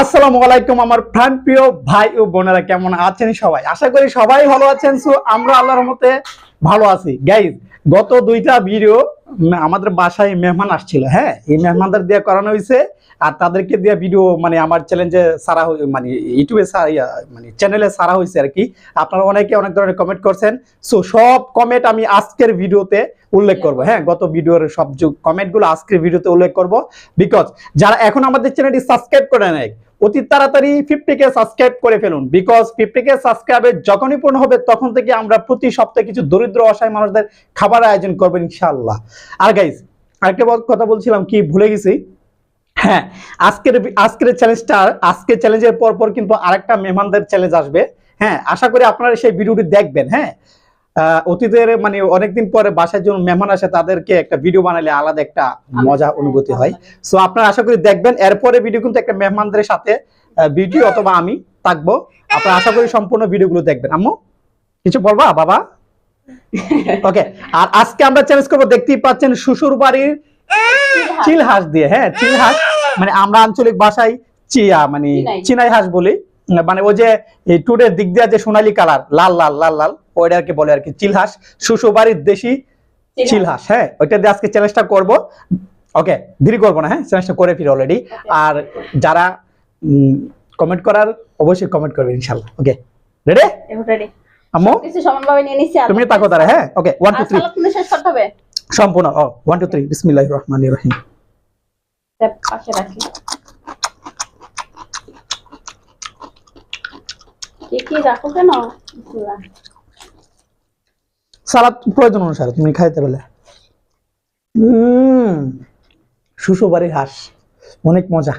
আসসালামু আলাইকুম আমার প্রাণ প্রিয় ভাই ও বোনেরা, কেমন আছেন সবাই? আশা করি সবাই ভালো আছেন, সো আমরা আল্লাহর মতে ভালো আছি। গাইজ গত দুইটা ভিডিও আমাদের বাসায় মেহমান আসছিল হ্যাঁ? এই মেহমানদের দিয়ে করানো হয়েছে আর তাদেরকে দিয়ে ভিডিও মানে আমার চ্যালেঞ্জে সারা মানে ইউটিউবে মানে চ্যানেলে সারা হয়েছে আর কি, আপনারা অনেকে অনেক ধরনের কমেন্ট করছেন। সো সব কমেন্ট আমি আজকের ভিডিওতে উল্লেখ করব। হ্যাঁ গত ভিডিওর সব কমেন্টগুলো আজকের ভিডিওতে উল্লেখ করব। বিকজ যারা এখন আমাদের চ্যানেলটি সাবস্ক্রাইব করে নেয় অতি তাড়াতাড়ি ফিফটি কে সাবস্ক্রাইব করে ফেলুন। বিকজ ফিফটি কে সাবস্ক্রাইবের যখনই পূর্ণ হবে, তখন থেকে আমরা প্রতি সপ্তাহে কিছু দরিদ্র, অসহায় মানুষদের খাবার আয়োজন করবেন ইনশাআল্লাহ। আর গাইজ আরেকটা কথা বলছিলাম কি, ভুলে গেছি। হ্যাঁ আজকের আজকের চ্যালেঞ্জটা আজকের চ্যালেঞ্জের পর পর কিন্তু আরেকটা মেহমানদের চ্যালেঞ্জ আসবে। হ্যাঁ আশা করি আপনারা সেই ভিডিওটি দেখবেন হ্যাঁ। অতীতের মানে অনেকদিন পরে বাসার জন্য মেহমান আসে তাদেরকে একটা ভিডিও বানালে আলাদা একটা মজা অনুভূতি হয়। সো আপনারা আশা করি দেখবেন এরপরে ভিডিও কিন্তু একটা মেহমানদের সাথে ভিডিও অথবা আমি থাকব। আপনারা আশা করি সম্পূর্ণ ভিডিওগুলো দেখবেন। আম্মু কিছু বলবা বাবা? ওকে আর আজকে আমরা চ্যালেঞ্জ করব দেখতেই পাচ্ছেন শ্বশুর বাড়ির চিল হাঁস দিয়ে হ্যাঁ চিল হাঁস মানে আমরা আঞ্চলিক ভাষায় চিয়া মানে চিনাই। হাঁস বলি। মানে ওই যে টুরের দিক দিয়ে যে সোনালী কালার লাল লাল লাল লাল ওইটা আর কি বলে আর কি চিল হাঁস দেশি চিল হাঁস হ্যাঁ ওইটা দিয়ে আজকে চ্যালেঞ্জটা করব। ওকে দেরি করব না হ্যাঁ চ্যালেঞ্জটা করে ফিরে অলরেডি আর যারা কমেন্ট করার অবশ্যই কমেন্ট করবে ইনশাল্লাহ। ওকে রেডি রেডি আম্মু? কিছু সমানভাবে নিয়ে নিচ্ছি তুমি তাকো তারা হ্যাঁ? ওকে ওয়ান টু আর থ্রি সালাদ কিন্তু শেষ করতে হবে? সম্পূর্ণ ও ওয়ান টু থ্রি বিসমিল্লাহ রহমান রহিম। ট্যাপ পাশে রাখি। কি কি রাখো কেন? সালাদ প্রয়োজন অনুসারে তুমি খাইতে পেলে হম শ্বশুরবাড়ির হাঁস অনেক মজা।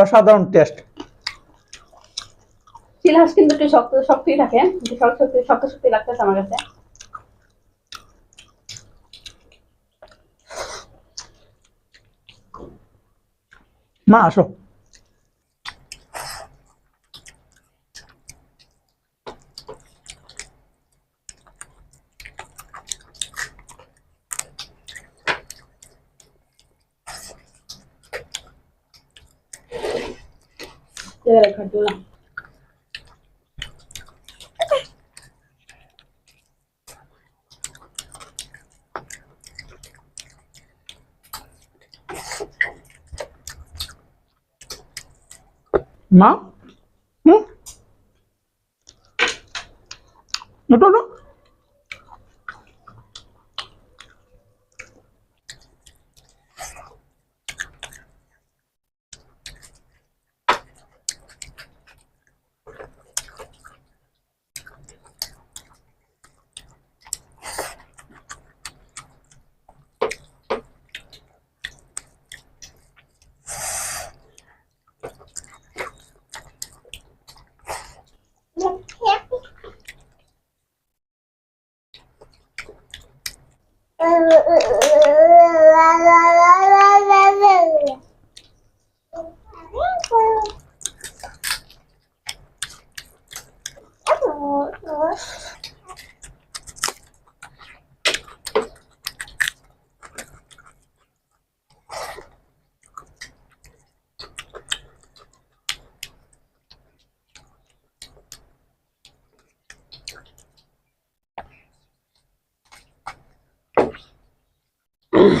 অসাধারণ টেস্ট। চিল হাঁস কিন্তু একটু শক্ত শক্তই থাকে। শক্ত শক্তি শক্ত শক্তি লাগতেছে আমার কাছে। মা আসো। এবারে খাটুলা মা হুম Ой,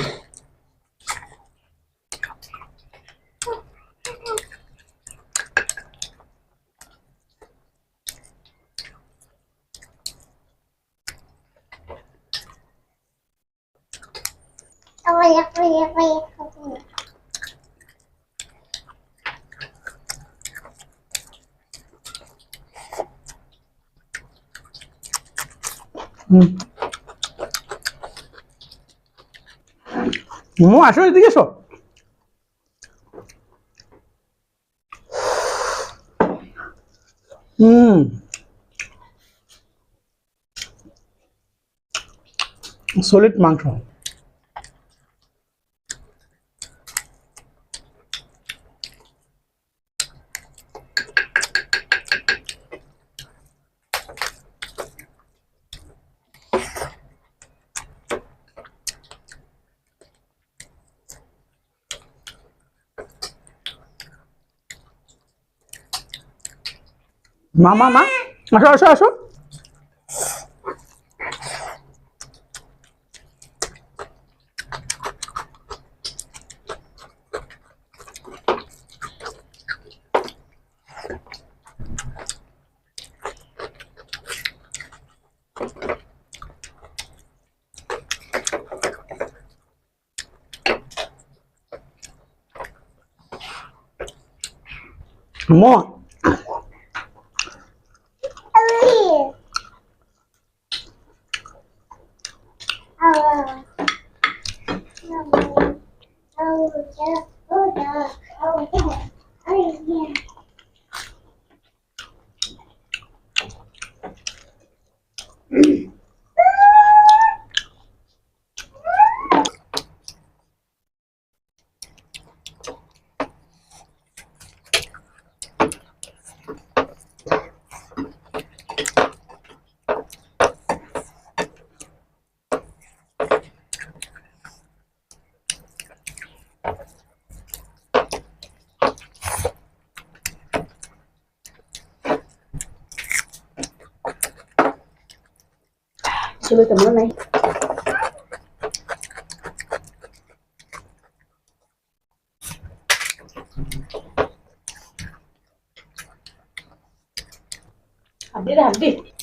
ой, ой, ой. Mm-hmm. মো আসো এদিকে এসো। হুম। সলিড মাংস। মা মা মা আসো আসো আসো মা চলে তো মনে নাই হাড্ডি রে হাড্ডি হুম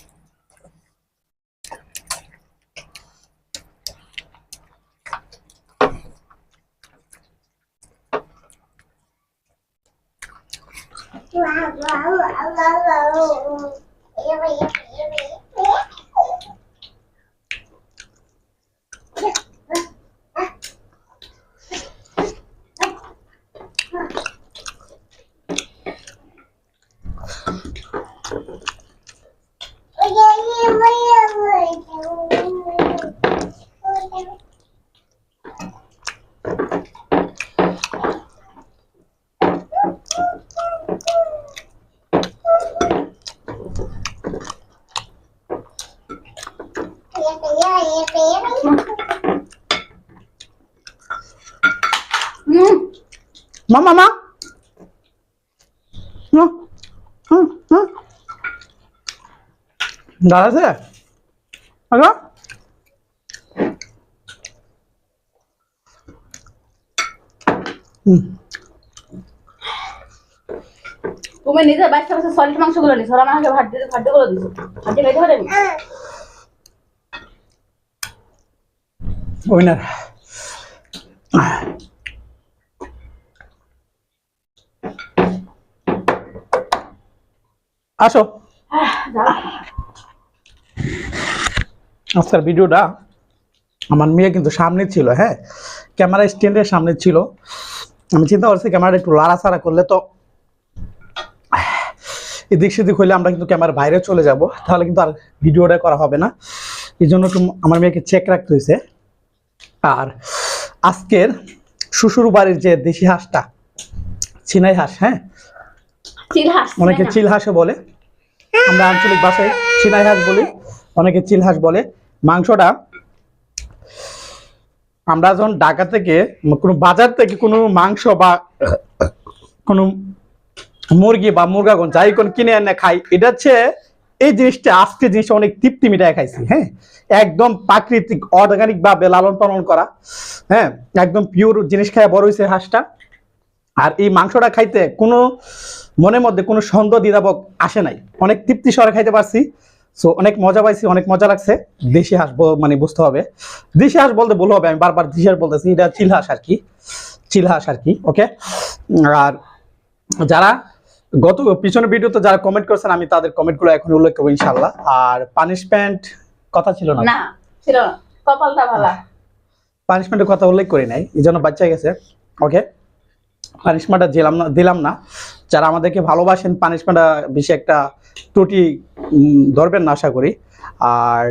মা মা মা। আচ্ছা হুম। তুমি নিজে বাচ্চা বাচ্চা সলিড মাংসগুলো নিছো ওরা আমাকে ভাত দিয়ে ভাতগুলো দিছো ভাত দিয়ে খাইতে পারেনি উইনার। আসো। আজকের ভিডিওটা আমার মেয়ে কিন্তু সামনে ছিল হ্যাঁ? ক্যামেরা স্ট্যান্ডের সামনে ছিল। আমি চিন্তা করছি ক্যামেরাটা একটু লাড়াচাড়া করলে তো এদিক সেদিক হইলে আমরা কিন্তু ক্যামেরার বাইরে চলে যাব তাহলে কিন্তু আর ভিডিওটা করা হবে না। এই জন্য একটু আমার মেয়েকে চেক রাখতে হয়েছে আর আজকের শ্বশুর বাড়ির যে দেশি হাঁসটা চিনাই হাঁস হ্যাঁ? অনেকে চিল হাঁসও বলে। আমরা আঞ্চলিক ভাষায় চিনাই হাঁস বলি, অনেকে চিল হাঁস বলে। মাংসটা আমরা যখন ঢাকা থেকে কোনো বাজার থেকে কোনো মাংস বা কোনো মুরগি বা মুরগাগন যাই কোন কিনে এনে খাই এটা হচ্ছে এই জিনিসটা, আজকে জিনিসটা অনেক তৃপ্তি মিটায় খাইছি হ্যাঁ? একদম প্রাকৃতিক অর্গানিক ভাবে লালন পালন করা হ্যাঁ? একদম পিওর জিনিস খায় বড় হয়েছে হাঁসটা। আর এই মাংসটা খাইতে কোনো মনের মধ্যে কোনো সন্দেহ দ্বিধাবক আসে নাই। অনেক তৃপ্তি সরে খাইতে পারছি। সো অনেক মজা পাইছি অনেক মজা লাগছে। দেশি হাঁস মানে বুঝতে হবে। দেশি হাঁস বলতে ভুল হবে আমি বারবার দেশি হাঁস বলতেছি। এটা চিল হাঁস আর কি। চিল হাঁস আর কি ওকে আর যারা গত পিছনের ভিডিওতে যারা কমেন্ট করছেন আমি তাদের কমেন্টগুলো এখন উল্লেখ করব ইনশাল্লাহ আর পানিশমেন্ট কথা ছিল না? না ছিল না। কপালটা ভালা। পানিশমেন্টের কথা উল্লেখ করি নাই। এই জন্য বাচ্চা গেছে ওকে পানিশমেন্টটা দিলাম না দিলাম না। যারা আমাদেরকে ভালোবাসেন, পানিশমেন্টটা বেশি একটা ত্রুটি ধরবেন না আশা করি। আর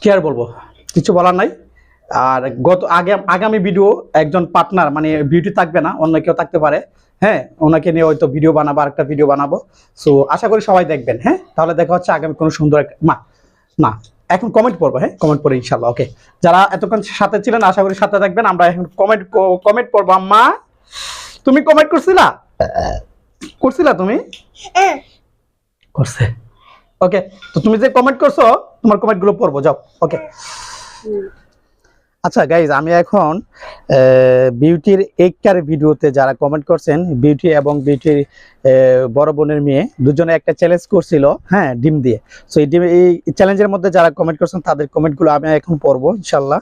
কি আর বলব? কিছু বলার নাই। আর গত আগে আগামী ভিডিও একজন পার্টনার মানে বিউটি থাকবে না, অন্য কেউ থাকতে পারে। হ্যাঁ ওনাকে নিয়ে হয়তো ভিডিও বানাবো আর একটা ভিডিও বানাবো। সো আশা করি সবাই দেখবেন হ্যাঁ? তাহলে দেখা হচ্ছে আগামী কোনো সুন্দর একটা মা, না। এখন কমেন্ট পড়ব হ্যাঁ? কমেন্ট পড়ে ইনশাল্লাহ ওকে যারা এতক্ষণ সাথে ছিলেন আশা করি সাথে থাকবেন। আমরা এখন কমেন্ট কমেন্ট পড়ব। আম্মা তুমি কমেন্ট করছিলা? করছিলা তুমি? করছে। ওকে তো তুমি যে কমেন্ট করছ তোমার কমেন্টগুলো পড়ব যাও ওকে আচ্ছা গাইজ আমি এখন বিউটির একটার ভিডিওতে যারা কমেন্ট করছেন বিউটি এবং বিউটির বড় বোনের মেয়ে, দুজনে একটা চ্যালেঞ্জ করছিল হ্যাঁ ডিম দিয়ে। সো এই ডিম, এই চ্যালেঞ্জের মধ্যে যারা কমেন্ট করছেন, তাদের কমেন্টগুলো আমি এখন পড়ব ইনশাল্লাহ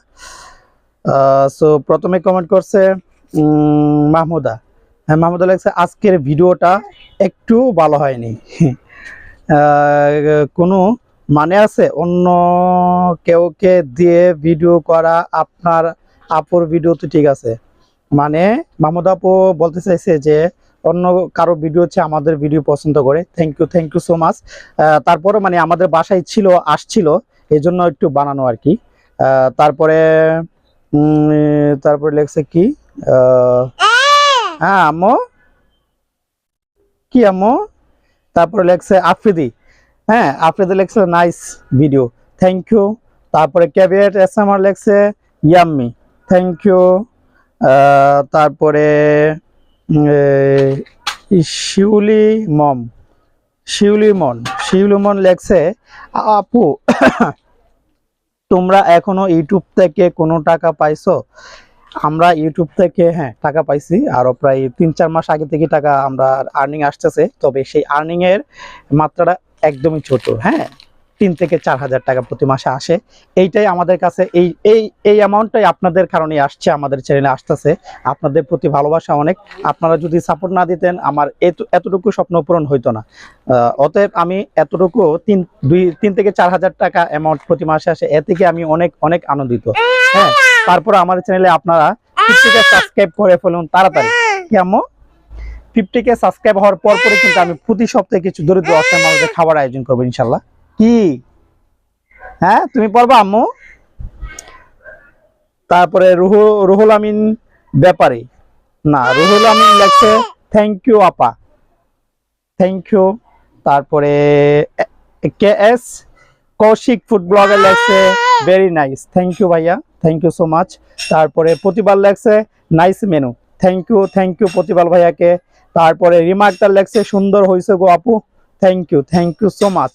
সো প্রথমে কমেন্ট করছে মাহমুদা। হ্যাঁ মাহমুদা লাগছে আজকের ভিডিওটা একটু ভালো হয়নি। কোনো মানে আছে, অন্য কেউকে দিয়ে ভিডিও করা আপনার আপুর ভিডিও তো ঠিক আছে। মানে মাহমুদ আপু বলতে চাইছে যে, অন্য কারও ভিডিও হচ্ছে আমাদের ভিডিও পছন্দ করে। Thank you thank you so much তারপরে মানে আমাদের বাসায় ছিল, আসছিল এই জন্য একটু বানানো আর কি। তারপরে তারপরে লেখছে কি? হ্যাঁ আম্মু? কি আম্মু? তারপরে লেখছে আফ্রিদি। হ্যাঁ আফ্রিদি লেখছে নাইস ভিডিও থ্যাংক ইউ তারপরে ক্যাবিয়েট এস আমার লেখছে ইয়াম্মি থ্যাংক ইউ তারপরে শিউলি মম। শিউলি মন। শিউলি মন লেখছে আপু, তোমরা এখনও ইউটিউব থেকে কোনো টাকা পাইছো? আমরা ইউটিউব থেকে হ্যাঁ টাকা পাইছি। আরও প্রায় তিন চার মাস আগে থেকে টাকা আমরা আর্নিং আসতেছে। তবে সেই আর্নিংয়ের মাত্রাটা একদমই ছোট হ্যাঁ? তিন থেকে চার হাজার টাকা প্রতি মাসে আসে। এইটাই আমাদের কাছে, এই এই এই অ্যামাউন্টটাই আপনাদের কারণে আসছে, আমাদের চ্যানেলে আসতেছে। আপনাদের প্রতি ভালোবাসা অনেক। আপনারা যদি সাপোর্ট না দিতেন, আমার এত- এতটুকু স্বপ্ন পূরণ হইতো না। অতএব আমি এতটুকু তিন, দুই, তিন থেকে চার হাজার টাকা অ্যামাউন্ট প্রতি মাসে আসে এ থেকে আমি অনেক অনেক আনন্দিত। হ্যাঁ? তারপর আমার চ্যানেলে আপনারা সাবস্ক্রাইব করে ফেলুন তাড়াতাড়ি। কেমন ফিফটিকে সাবস্ক্রাইব হওয়ার পর পরে কিন্তু আমি প্রতি সপ্তাহে কিছু দরিদ্র অসহায় খাবার আয়োজন করব ইনশাল্লাহ কি? হ্যাঁ তুমি পড়বা আম্মু? তারপরে রুহু, রুহুল আমিন ব্যাপারে। না, রুহুল আমিন লেখছে থ্যাংক ইউ আপা। থ্যাংক ইউ তারপরে K S, Kaushik food blogger লেখছে ভেরি নাইস থ্যাংক ইউ ভাইয়া থ্যাংক ইউ সো মাচ তারপরে প্রতিবার লেখছে nice menu thank you thank you Pratipal ভাইয়াকে তারপরে রিমার্কটা লেখছে সুন্দর হয়েছে গো আপু। Thank you thank you so much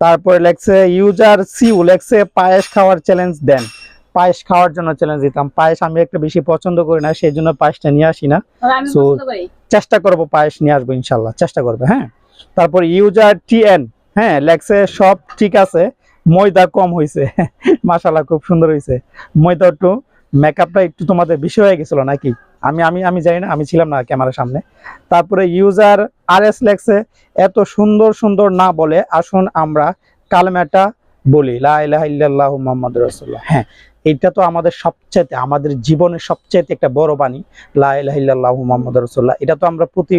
তারপরে লেখছে ইউজার সিউ লেখছে পায়েস খাওয়ার চ্যালেঞ্জ দেন। পায়েস খাওয়ার জন্য চ্যালেঞ্জ দিতাম। পায়েস আমি একটা বেশি পছন্দ করি না সেই জন্য পায়েসটা নিয়ে আসি না। করি চেষ্টা করব পায়েস নিয়ে আসব ইনশাল্লাহ চেষ্টা করবে হ্যাঁ? তারপর ইউজার টিএন হ্যাঁ লেখছে সব ঠিক আছে ময়দা কম হয়েছে মাশাল্লাহ খুব সুন্দর হয়েছে ময়দা একটু মেকআপটা একটু তোমাদের বেশি হয়ে গেছিল নাকি? আমি আমি আমি জানি না, আমি ছিলাম না ক্যামেরার সামনে। তারপরে ইউজার আর এস লেখছে এত সুন্দর সুন্দর না বলে আসুন আমরা কালমেটা বলি, লা ইলাহা ইল্লাল্লাহু মুহাম্মাদুর হ্যাঁ এটা তো আমাদের সবচেয়ে আমাদের জীবনের সবচেয়ে একটা বড় বাণী, লা মোহাম্মদ রসুল্লাহ এটা তো আমরা প্রতি,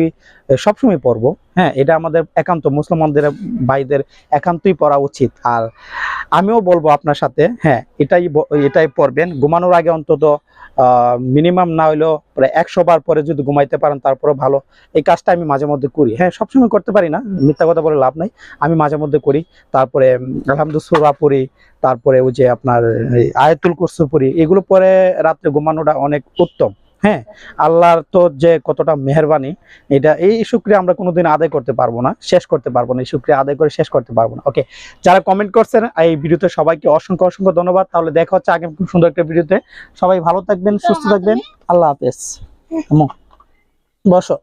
সবসময় পড়ব। হ্যাঁ এটা আমাদের একান্ত মুসলমানদের, ভাইদের একান্তই পড়া উচিত। আর আমিও বলব আপনার সাথে হ্যাঁ এটাই এটাই পড়বেন। ঘুমানোর আগে অন্তত মিনিমাম না হইলেও প্রায় একশো বার পরে যদি ঘুমাইতে পারেন তারপরে ভালো। এই কাজটা আমি মাঝে মধ্যে করি। হ্যাঁ সবসময় করতে পারি না, মিথ্যা কথা বলে লাভ নাই। আমি মাঝে মধ্যে করি। তারপরে আলহামদুসুরা পড়ি। তারপরে ওই যে আপনার আয়াতুল কুরসু পড়ি। এগুলো পরে রাত্রে ঘুমানোটা অনেক উত্তম। হ্যাঁ আল্লাহর তো যে কতটা মেহরবানি এটা এই শুক্রিয়া আমরা কোনোদিন আদায় করতে পারব না শেষ করতে পারব না এই শুক্রিয়া আদায় করে শেষ করতে পারব না। ওকে যারা কমেন্ট করছেন এই ভিডিওতে সবাইকে অসংখ্য অসংখ্য ধন্যবাদ। তাহলে দেখা হচ্ছে আগে খুব সুন্দর একটা ভিডিওতে। সবাই ভালো থাকবেন সুস্থ থাকবেন। আল্লাহ হাফেজ। বসো।